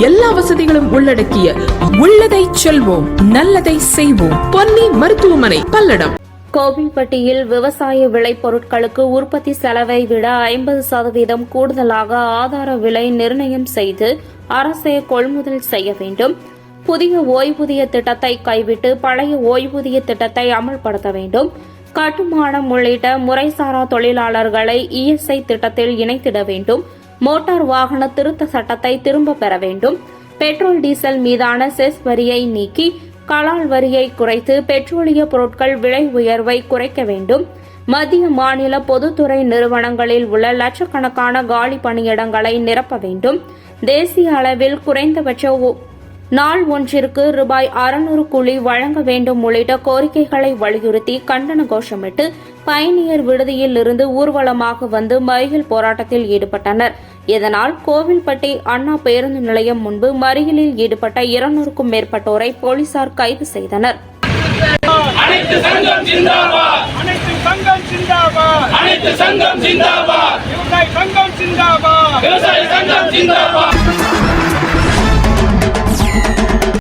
எல்லா வசதிகளும் உள்ளடக்கிய உள்ளதை செல்வோம் நல்லதை செய்வோம். பொன்னி மருத்துவமனை பல்லடம். கோவில்பட்டியில் விவசாய விளைபொருட்களுக்கு உற்பத்தி செலவை விட ஐம்பது சதவீதம் கூடுதலாக ஆதார விலை நிர்ணயம் செய்து அரசே கொள்முதல் செய்ய வேண்டும். புதிய ஓய்வூதிய திட்டத்தை கைவிட்டு பழைய ஓய்வூதிய திட்டத்தை அமல்படுத்த வேண்டும். கட்டுமானம் உள்ளிட்ட முறைசாரா தொழிலாளர்களை இஎஸ்ஐ திட்டத்தில் இணைத்திட வேண்டும். மோட்டார் வாகன திருத்த சட்டத்தை திரும்ப பெற வேண்டும். பெட்ரோல் டீசல் மீதான செஸ் வரியை நீக்கி கலால் வரியை குறைத்து பெட்ரோலிய பொருட்கள் விலை உயர்வை குறைக்க வேண்டும். மத்திய மாநில பொதுத்துறை நிறுவனங்களில் உள்ள லட்சக்கணக்கான காலி பணியிடங்களை நிரப்ப வேண்டும். தேசிய அளவில் குறைந்தபட்ச நாள் ஒன்றிற்கு ரூபாய் அறுநூறு கூலி வழங்க வேண்டும் உள்ளிட்ட கோரிக்கைகளை வலியுறுத்தி கண்டன கோஷமிட்டு பயணியர் விடுதியில் இருந்து ஊர்வலமாக வந்து மறியல் போராட்டத்தில் ஈடுபட்டனர். இதனால் கோவில்பட்டி அண்ணா பேருந்து நிலையம் முன்பு மறியலில் ஈடுபட்ட இருநூறுக்கும் மேற்பட்டோரை போலீசார் கைது செய்தனர். அனைத்து சங்கம் ஜிந்தாபாத் அனைத்து சங்கம் சிந்தாபாத்! அனைத்து சங்கம் ஜிந்தாபாத் விவசாய சங்கம் சிந்தாபாத்! விவசாய சங்கம் ஜிந்தாபாத்